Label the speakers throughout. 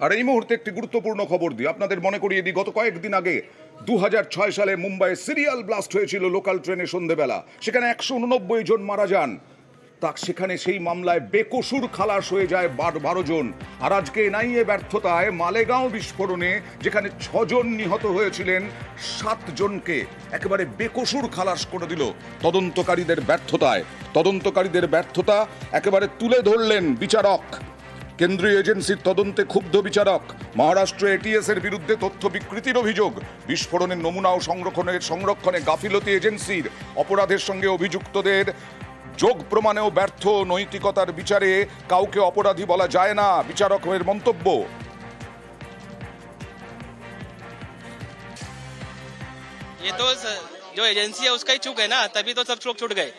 Speaker 1: আর এই মুহূর্তে একটি গুরুত্বপূর্ণ খবর দিই। আপনাদের মনে করিয়ে দিই, গত কয়েকদিন আগে দু হাজার ছয় সালে মুম্বাইয়ে সিরিয়াল ব্লাস্ট হয়েছিল লোকাল ট্রেনে সন্ধেবেলা। সেখানে একশো উননব্বই জন মারা যান। তা সেখানে সেই মামলায় বেকসুর খালাস হয়ে যায় বার- বারো জন। আর আজকে এনআইএ ব্যর্থতায় মালেগাঁও বিস্ফোরণে যেখানে ছজন নিহত হয়েছিলেন সাতজনকে একেবারে বেকসুর খালাস করে দিল তদন্তকারীদের ব্যর্থতায়। তদন্তকারীদের ব্যর্থতা একেবারে তুলে ধরলেন বিচারক। কেন্দ্রীয় এজেন্সির তদন্তে ক্ষুব্ধ বিচারক মহারাষ্ট্র এটিএস এর বিরুদ্ধে তথ্য বিকৃতির অভিযোগ বিস্ফোরণের নমুনা ও সংরক্ষণের সংরক্ষণে গাফিলতি এজেন্সির অপরাধের সঙ্গে অভিযুক্তদের যোগ প্রমাণেও ব্যর্থ নৈতিকতার বিচারে কাউকে অপরাধী বলা যায় না বিচারকের মন্তব্য
Speaker 2: ये तो स- जो एजेंसी है उसका ही चूक है ना तभी तो सब लोग छूट गए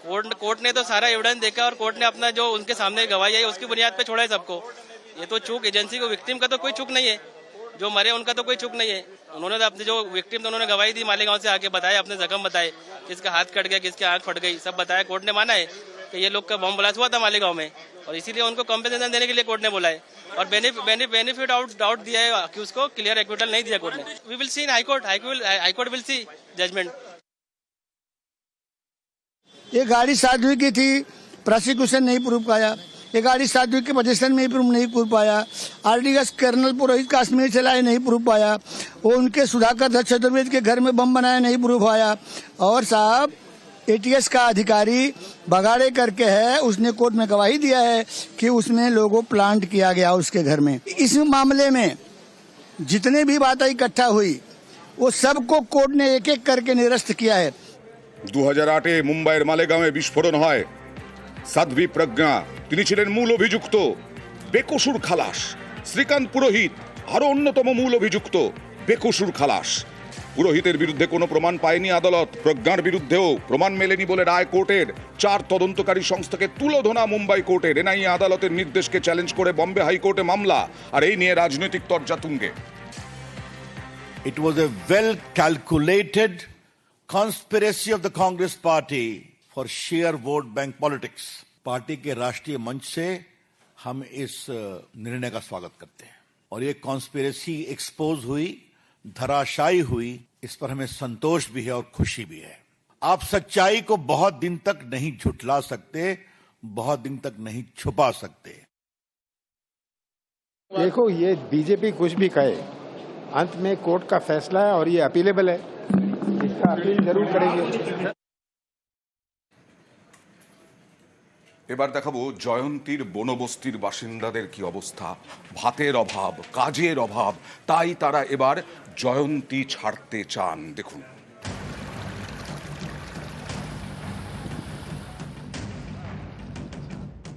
Speaker 2: कोर्ट कोर्ट ने तो सारा एविडेंस देखा और कोर्ट ने अपना जो उनके सामने गवाही आई, उसकी बुनियाद पे छोड़ा है सबको। ये तो चूक एजेंसी को विक्टिम का तो कोई चूक नहीं है। जो मरे उनका तो कोई चूक नहीं है। उन्होंने तो अपने जो विक्टिम तो उन्होंने गवाही दी मालेगांव से आके बताया अपने जख्म बताए, किसका हाथ कट गया, किसकी आँख फट गई, सब बताया। कोर्ट ने माना है कि ये लोग का बम ब्लास्ट हुआ था मालेगांव में। और इसीलिए उनको कॉम्पेंसेशन देने के लिए कोर्ट ने बोला है। और बेनिफिट आउट डाउट दिया है कि उसको क्लियर एक्विटल नहीं दिया कोर्ट ने। We will see in high court high court will see judgment
Speaker 3: ये गाड़ी साध्वी की थी प्रोसिक्यूशन नहीं प्रूव पाया। ये गाड़ी साध्वी के पोजीशन में ही प्रूव नहीं प्रूव पाया। R D S colonel Purohit Kashmir चलाए नहीं प्रूव पाया। वो उनके सुधाकर दत्त चतुर्वेदी के घर में बम बनाया नहीं प्रूव पाया। और साहब एटीएस का अधिकारी बगाड़े करके है, उसने कोर्ट में गवाही दिया है कि उसमें लोगों प्लांट किया गया उसके घर में। इस मामले में जितने भी बातें इकट्ठा हुई, वो सबको कोर्ट ने एक एक करके निरस्त किया है।
Speaker 1: দু হাজার আটে মুম্বাইয়ের মালেগাঁওয়ে বিস্ফোরণ হয়। সাধ্বী প্রজ্ঞা, তিনি ছিলেন মূল অভিযুক্ত। বেকসুর খালাস, শ্রীকান্ত পুরোহিত আরও অন্যতম মূল অভিযুক্ত, বেকসুর খালাস। পুরোহিতের বিরুদ্ধে কোনো প্রমাণ পায়নি আদালত। প্রজ্ঞার বিরুদ্ধেও প্রমাণ মেলেনি বলে রায় কোর্টের চার তদন্তকারী সংস্থাকে তুলোধনা মুম্বাই কোর্টের এনআইএ আদালতের নির্দেশকে চ্যালেঞ্জ করে বম্বে হাইকোর্টে মামলা, আর এই নিয়ে রাজনৈতিক তর্জা তুঙ্গে।
Speaker 4: It was a well calculated conspiracy of the Congress party for share vote bank politics party के राष्ट्रीय मंच से हम इस निर्णय का स्वागत करते हैं। और ये कॉन्स्पिरेसी एक्सपोज हुई, धराशायी हुई, इस पर हमें संतोष भी है और खुशी भी है। आप सच्चाई को बहुत दिन तक नहीं झुठला सकते, बहुत दिन तक नहीं छुपा सकते।
Speaker 5: देखो, ये बीजेपी कुछ भी कहे, अंत में कोर्ट का फैसला है और ये अपीलेबल है। इसका अपील जरूर करेंगे
Speaker 1: এবার দেখাবো জয়ন্তীর বনবস্তির বাসিন্দাদের কি অবস্থা ভাতের অভাব কাজের অভাব তাই তারা এবার জয়ন্তী ছাড়তে চান দেখুন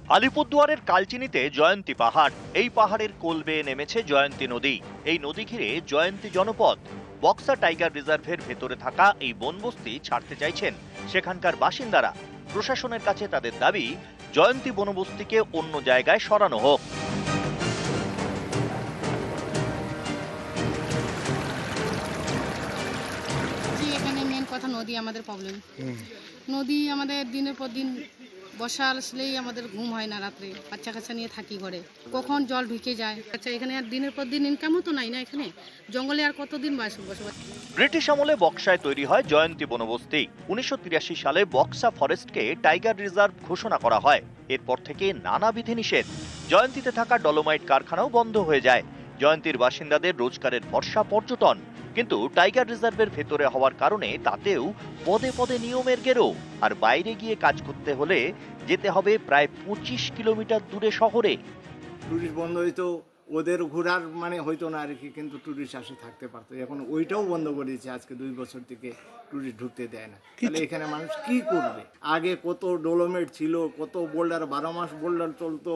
Speaker 6: আলিপুরদুয়ারের কালচিনিতে জয়ন্তী পাহাড় এই পাহাড়ের কোল বেয়ে নেমেছে জয়ন্তী নদী এই নদী ঘিরে জয়ন্তী জনপদ বক্সা টাইগার রিজার্ভের ভেতরে থাকা এই বনবস্তি ছাড়তে চাইছেন সেখানকার বাসিন্দারা। প্রশাসনের কাছে তাদের দাবি জয়ন্তী বনবস্তিকে অন্য জায়গায় সরানো হোক।
Speaker 7: এখানে মেন কথা নদী আমাদের প্রবলেম নদী আমাদের দিনের পর দিন বর্ষা আসলেই আমাদের ঘুম হয় না রাত্রে, বাচ্চা কাচ্চা নিয়ে থাকি ঘরে। কখন জল ঢুকে যায়? আচ্ছা এখানে আর দিনের পর দিন ইনকামও তো নাই না এখানে? জঙ্গলে আর কতদিন বাস বসবাস?
Speaker 6: ব্রিটিশ আমলে বক্সায় তৈরি হয় জয়ন্তী বনবস্তি। উনিশশো তিরাশি সালে বক্সা ফরেস্টকে টাইগার রিজার্ভ ঘোষণা করা হয়। এরপর থেকে নানা বিধিনিষেধ জয়ন্তীতে থাকা ডলোমাইট কারখানাও বন্ধ হয়ে যায়। জয়ন্তীর বাসিন্দাদের রোজগারের ভরসা পর্যটন। কিন্তু টাইগার রিজার্ভের ভেতরে হওয়ার কারণে তাতেও পদে পদে নিয়মের গেরো আর বাইরে গিয়ে কাজ করতে হলে যেতে হবে প্রায় পঁচিশ কিলোমিটার দূরে শহরে।
Speaker 8: টুরিস্ট বন্ধ হইতো ওদের ঘোরার মানে হইতো না আর কি কিন্তু টুরিস্ট আসে থাকতে পারতো। এখন ওইটাও বন্ধ করে দিয়েছে আজকে দুই বছর থেকে টুরিস্ট ঢুকতে দেয় না। তাহলে এখানে মানুষ কি করবে? আগে কত ডোলোমেট ছিল কত বোল্ডার বারো মাস বোল্ডার চলতো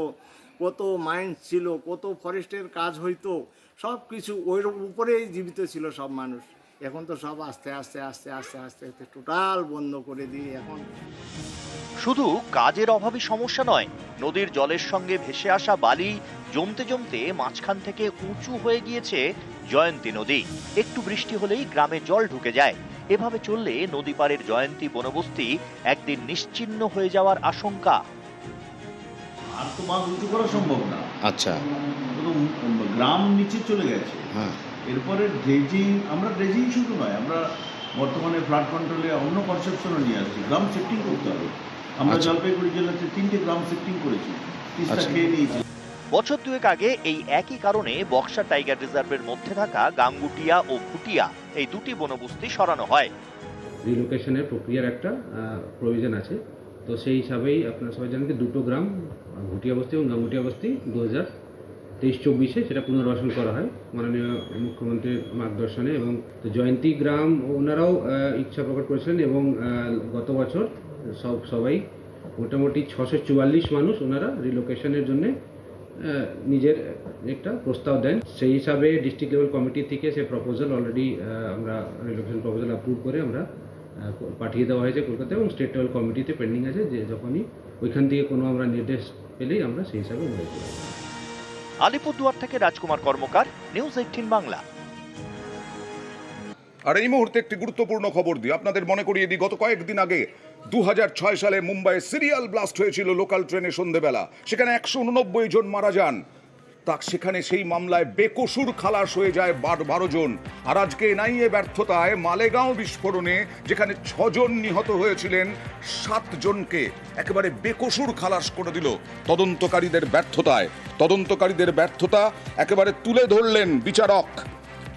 Speaker 8: কত মাইন্স ছিল কত ফরেস্টের কাজ হইতো সব কিছু ওই উপরেই জীবিত ছিল সব মানুষ। এখন তো সব আস্তে আস্তে আস্তে আস্তে আস্তে আস্তে টোটাল বন্ধ করে দিয়ে এখন
Speaker 6: শুধু কাজের অভাবই সমস্যা নয় নদীর জলের সঙ্গে ভেসে আসা বালি জমতে জমতে মাঝখান থেকে উঁচু হয়ে গিয়েছে জয়ন্তী নদী। একটু বৃষ্টি হলেই গ্রামে জল ঢুকে যায়। এভাবে চললে নদী পাড়ের জয়ন্তী বনবস্তি একদিন নিশ্চিহ্ন হয়ে যাওয়ার আশঙ্কা।
Speaker 9: আর তো মাছ উঁচু করা সম্ভব না।
Speaker 10: আচ্ছা।
Speaker 9: গ্রাম নিচে চলে গেছে।
Speaker 5: হ্যাঁ।
Speaker 9: এরপরে ড্রেজিং আমরা ড্রেজিং শুধু নয় আমরা বর্তমানে ফ্লাড কন্ট্রোলে অন্য কনসেপশনও নিয়ে আসছি। গ্রাম শিফটিং করতে হবে। আমরা
Speaker 5: আচ্ছা।
Speaker 9: জলপাইগুড়ি জেলাতে তিনটে গ্রাম শিফটিং করেছি। তিস্তা
Speaker 5: আচ্ছা।
Speaker 9: খেয়ে নিয়েছি।
Speaker 6: বছর দুয়েক আগে এই একই কারণে বক্সা টাইগার রিজার্ভের মধ্যে থাকা গাঙ্গুটিয়া ও ভুটিয়া এই দুটি বনবস্তি সরানো হয়।
Speaker 10: রিলোকেশনের প্রক্রিয়ার একটা প্রয়োজন আছে। তো সেই হিসাবেই আপনারা সবাই জানেন দুটো গ্রাম, ঘুটিয়া বস্তি এবং গাঙ্গুটিয়া বস্তি দু হাজার তেইশ চব্বিশে সেটা পুনর্বাসন করা হয় মাননীয় মুখ্যমন্ত্রীর মার্গদর্শনে এবং জয়ন্তী গ্রাম ওনারাও ইচ্ছা প্রকট করেছিলেন এবং গত বছর সব, সবাই মোটামুটি ছশো চুয়াল্লিশ মানুষ ওনারা রিলোকেশনের জন্যে নিজের একটা প্রস্তাব দেন। সেই হিসাবে ডিস্ট্রিক্ট লেভেল কমিটি থেকে সে প্রপোজাল অলরেডি আমরা রিলোকেশন প্রপোজাল অ্যাপ্রুভ করে আমরা পাঠিয়ে দেওয়া হয়েছে কলকাতা এবং স্টেট লেভেল কমিটিতে পেন্ডিং আছে যে যখনই ওইখান থেকে কোনো আমরা নির্দেশ পেলেই আমরা সেই হিসাবে অনুযায়ী
Speaker 6: আলিপুরদুয়ার থেকে রাজকুমার কর্মকার নিউজ এইটিন বাংলা।
Speaker 1: আর এই মুহূর্তে একটি গুরুত্বপূর্ণ খবর দিই। আপনাদের মনে করিয়ে দিই গত কয়েকদিন আগে দু হাজার ছয় সালে মুম্বাইয়ে সিরিয়াল ব্লাস্ট হয়েছিল লোকাল ট্রেনে সন্ধেবেলা। সেখানে একশো উননব্বই জন মারা যান। তা সেখানে সেই মামলায় বেকসুর খালাস হয়ে যায় বার বারো জন। আর আজকে এনআইএ ব্যর্থতায় মালেগাঁও বিস্ফোরণে যেখানে ছজন নিহত হয়েছিলেন, সাতজনকে একেবারে বেকসুর খালাস করে দিল তদন্তকারীদের ব্যর্থতায়। তদন্তকারীদের ব্যর্থতা একেবারে তুলে ধরলেন বিচারক।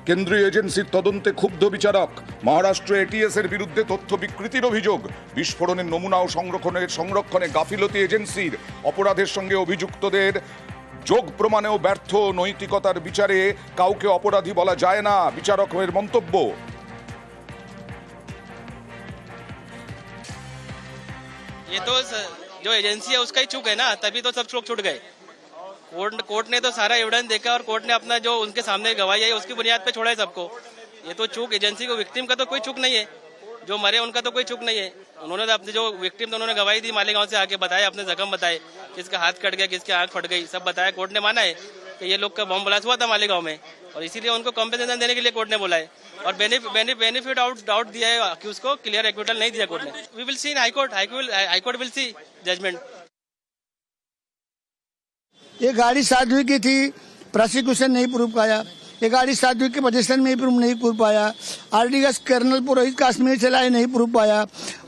Speaker 1: কেন্দ্রীয় এজেন্সির তদন্তে ক্ষুব্ধ বিচারক। মহারাষ্ট্র এটিএস এর বিরুদ্ধে তথ্য বিকৃতির অভিযোগ। বিস্ফোরণের নমুনা ও সংরক্ষণের সংরক্ষণে গাফিলতি এজেন্সির। অপরাধের সঙ্গে অভিযুক্তদের যোগ প্রমাণেও ব্যর্থ নৈতিকতার বিচারে কাউকে অপরাধী বলা যায় না বিচারকের মন্তব্য
Speaker 2: ये तो स- जो एजेंसी है उसका ही चूक है ना तभी तो सब लोग छूट गए कोर्ट कोर्ट ने तो सारा एविडेंस देखा और कोर्ट ने अपना जो उनके सामने गवाही आई उसकी बुनियाद पे छोड़ा है सबको ये तो चूक एजेंसी को विक्टिम का तो कोई चूक नहीं है जो मरे उनका तो कोई चूक नहीं है। उन्होंने तो अपने जो विक्टिम तो उन्होंने गवाही दी मालेगांव से आके बताया अपने जख्म बताए, किसका हाथ कट गया, किसकी आँख फट गई, सब बताया, कोर्ट ने माना है कि ये लोग का बम ब्लास्ट हुआ था मालेगांव में। और इसीलिए उनको कॉम्पेंसेशन देने के लिए कोर्ट ने बोला है। और बेनिफिट आउट डाउट दिया है कि उसको क्लियर एक्विटल नहीं दिया कोर्ट ने। We will see in high court high court will see judgment
Speaker 3: ये गाड़ी साध्वी की थी प्रोसिक्यूशन नहीं प्रूव पाया। ये गाड़ी साध्वी के पोजीशन में ही प्रूव नहीं प्रूव पाया आरडीएस कर्नल पुरोहित काश्मीर से लाए नहीं प्रूव पाया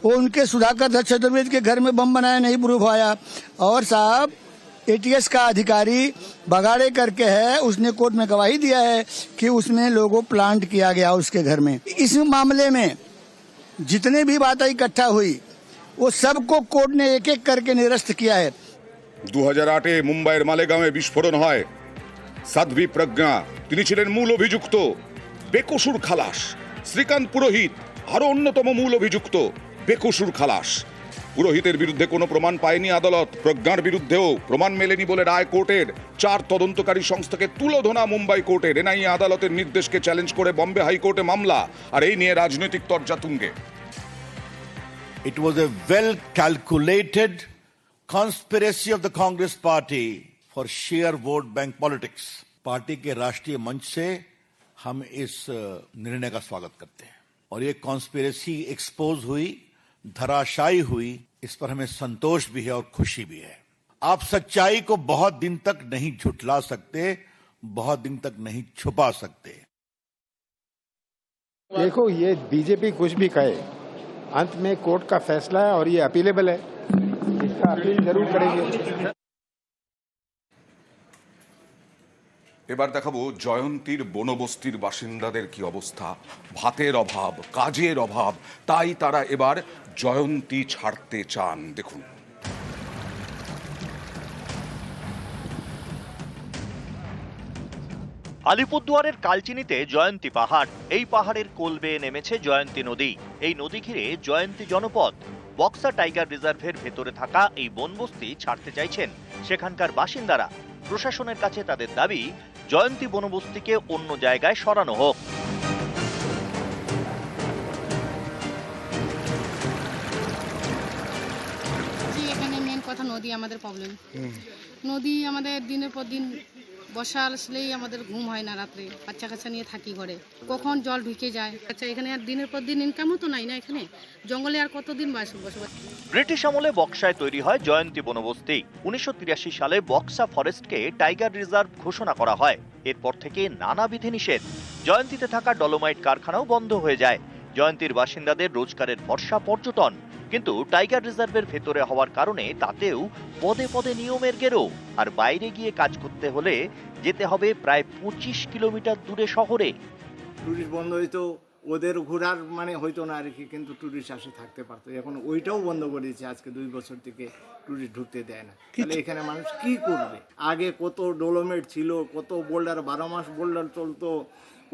Speaker 3: वो उनके सुधाकर दत्त चतुर्वेद के घर में बम बनाया नहीं प्रूव पाया और साहब एटीएस का अधिकारी बगाड़े करके है उसने कोर्ट में गवाही दिया है कि उसमें लोगो प्लांट किया गया उसके घर में इस मामले में जितने भी बातें इकट्ठा हुई वो सबको कोर्ट ने एक एक करके निरस्त किया है
Speaker 1: দু হাজার আটে মুম্বাইয়ের মালেগাঁওয়ে বিস্ফোরণ হয় সাধ্বী প্রজ্ঞা, তিনি ছিলেন মূল অভিযুক্ত। বেকসুর খালাস, শ্রীকান্ত পুরোহিত আরও অন্যতম মূল অভিযুক্ত, বেকসুর খালাস। পুরোহিতের বিরুদ্ধে কোনো প্রমাণ পায়নি আদালত। প্রজ্ঞার বিরুদ্ধেও প্রমাণ মেলেনি বলে রায় কোর্টের চার তদন্তকারী সংস্থাকে তুলোধনা মুম্বাই কোর্টের এনআইএ আদালতের নির্দেশকে চ্যালেঞ্জ করে বম্বে হাইকোর্টে মামলা, আর এই নিয়ে রাজনৈতিক তর্জা তুঙ্গে
Speaker 4: it was a well calculated conspiracy of the Congress party. For share vote bank politics party के राष्ट्रीय मंच से हम इस निर्णय का स्वागत करते हैं। और ये कॉन्स्पिरेसी एक्सपोज हुई, धराशायी हुई, इस पर हमें संतोष भी है और खुशी भी है। आप सच्चाई को बहुत दिन तक नहीं झुटला सकते, बहुत दिन तक नहीं छुपा सकते।
Speaker 5: देखो, ये बीजेपी कुछ भी कहे, अंत में कोर्ट का फैसला है और ये अपीलेबल है। इसका अपील ज़रूर करेंगे।
Speaker 1: এবার দেখাবো জয়ন্তীর বনবস্তির বাসিন্দাদের কি অবস্থা। ভাতের অভাব, কাজের অভাব, তাই তারা এবার জয়ন্তী ছাড়তে চান। দেখুন।
Speaker 6: আলিপুরদুয়ারের কালচিনিতে জয়ন্তী পাহাড়। এই পাহাড়ের কোল বেয়ে নেমেছে জয়ন্তী নদী। এই নদী ঘিরে জয়ন্তী জনপদ। বক্সা টাইগার রিজার্ভের ভেতরে থাকা এই বনবস্তি ছাড়তে চাইছেন সেখানকার বাসিন্দারা। প্রশাসনের কাছে তাদের দাবি জয়ন্তী বনবস্তিকে অন্য জায়গায় সরানো হোক।
Speaker 7: এখানে মেন কথা নদী আমাদের প্রবলেম নদী আমাদের দিনের পর দিন বর্ষা আসলেই আমাদের ঘুম হয় না রাত্রে, বাচ্চা কাচ্চা নিয়ে থাকি ঘরে। কখন জল ঢুকে যায়? আচ্ছা এখানে আর দিনের পর দিন ইনকামও তো নাই না এখানে? জঙ্গলে আর কতদিন বাস- বসবাস?
Speaker 6: ব্রিটিশ আমলে বক্সায় তৈরি হয় জয়ন্তী বনবস্তি। উনিশশো তিরাশি সালে বক্সা ফরেস্টকে টাইগার রিজার্ভ ঘোষণা করা হয়। এরপর থেকে নানা বিধিনিষেধ জয়ন্তীতে থাকা ডলোমাইট কারখানাও বন্ধ হয়ে যায়। জয়ন্তীর বাসিন্দাদের রোজগারের ভরসা পর্যটন। কিন্তু টাইগার রিজার্ভের ভেতরে হওয়ার কারণে তাতেও পদে পদে নিয়মের গেরো। আর বাইরে গিয়ে কাজ করতে হলে যেতে হবে প্রায় পঁচিশ কিলোমিটার দূরে শহরে।
Speaker 8: টুরিস্ট বন্ধ হইতো ওদের ঘোরার মানে হইতো না আর কি কিন্তু টুরিস্ট আসে থাকতে পারতো। এখন ওইটাও বন্ধ করে দিয়েছে আজকে দুই বছর থেকে টুরিস্ট ঢুকতে দেয় না। তাহলে এখানে মানুষ কি করবে? আগে কত ডোলোমেট ছিল কত বোল্ডার বারো মাস বোল্ডার চলতো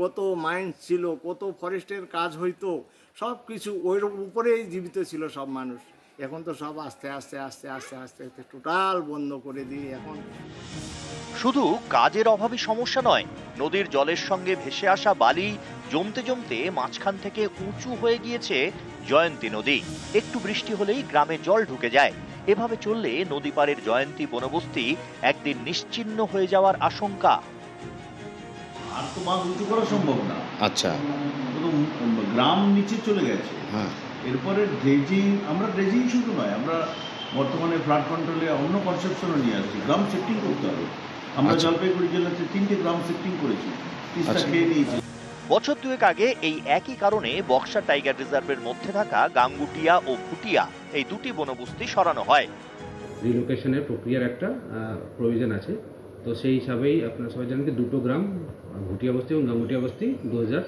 Speaker 8: কত মাইন্স ছিল কত ফরেস্টের কাজ হইতো সব কিছু ওই উপরেই জীবিত ছিল সব মানুষ। এখন তো সব আস্তে আস্তে আস্তে আস্তে আস্তে আস্তে টোটাল বন্ধ করে দিয়ে এখন
Speaker 6: শুধু কাজের অভাবই সমস্যা নয় নদীর জলের সঙ্গে ভেসে আসা বালি জমতে জমতে মাঝখান থেকে উঁচু হয়ে গিয়েছে জয়ন্তী নদী। একটু বৃষ্টি হলেই গ্রামে জল ঢুকে যায়। এভাবে চললে নদী পাড়ের জয়ন্তী বনবস্তি একদিন নিশ্চিহ্ন হয়ে যাওয়ার আশঙ্কা।
Speaker 9: আর তো বাঁধ উঁচু করা সম্ভব না।
Speaker 11: আচ্ছা।
Speaker 9: গ্রাম নিচে চলে গেছে।
Speaker 11: হ্যাঁ।
Speaker 9: এরপরে ড্রেজিং আমরা ড্রেজিং শুধু নয় আমরা বর্তমানে ফ্লাড কন্ট্রোলে অন্য কনসেপশনও নিয়ে আসছি। গ্রাম শিফটিং করতে হবে। আমরা
Speaker 11: আচ্ছা।
Speaker 9: জলপাইগুড়ি জেলাতে তিনটে গ্রাম শিফটিং করেছি। তিস্তা
Speaker 11: আচ্ছা।
Speaker 9: খেয়ে নিয়েছি।
Speaker 6: বছর দুয়েক আগে এই একই কারণে বক্সা টাইগার রিজার্ভের মধ্যে থাকা গাঙ্গুটিয়া ও ভুটিয়া এই দুটি বনবস্তি সরানো হয়।
Speaker 10: রিলোকেশনের প্রক্রিয়ার একটা প্রয়োজন আছে। তো সেই হিসাবেই আপনারা সবাই জানেন দুটো গ্রাম ঘুটিয়া বস্তি এবং গাঙ্গুটিয়া বস্তি দু হাজার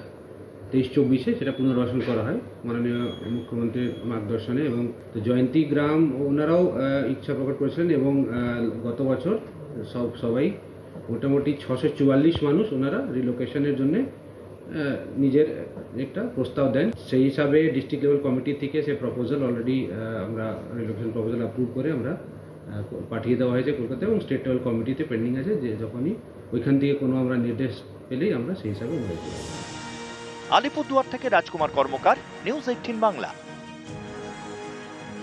Speaker 10: তেইশ চব্বিশে সেটা পুনর্বাসন করা হয় মাননীয় মুখ্যমন্ত্রীর মার্গদর্শনে এবং তো জয়ন্তী গ্রাম ওনারাও ইচ্ছা প্রকট করেছিলেন এবং গত বছর সব, সবাই মোটামুটি ছশো চুয়াল্লিশ মানুষ ওনারা রিলোকেশনের জন্য নিজের একটা প্রস্তাব দেন। সেই হিসাবে ডিস্ট্রিক্ট লেভেল কমিটি থেকে সে প্রপোজাল অলরেডি আমরা রিলোকেশন প্রপোজাল অ্যাপ্রুভ করে আমরা পাঠিয়ে দেওয়া হয়েছে কলকাতা এবং স্টেট লেভেল কমিটিতে পেন্ডিং আছে যে যখনই ওইখান থেকে কোনো আমরা নির্দেশ পেলেই আমরা সেই হিসাবে
Speaker 6: আলিপুরদুয়ার থেকে রাজকুমার কর্মকার নিউজ এইটিন বাংলা।